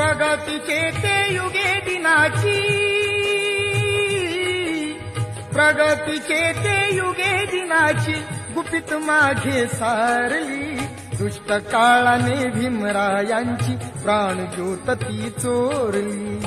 प्रगतीचे ते युगे दिनाची. प्रगतीचे ते युगे दिनाची. गुपित माझे सारली. दुष्ट काळाने भीमरायांची प्राण ज्योत ती चोरली.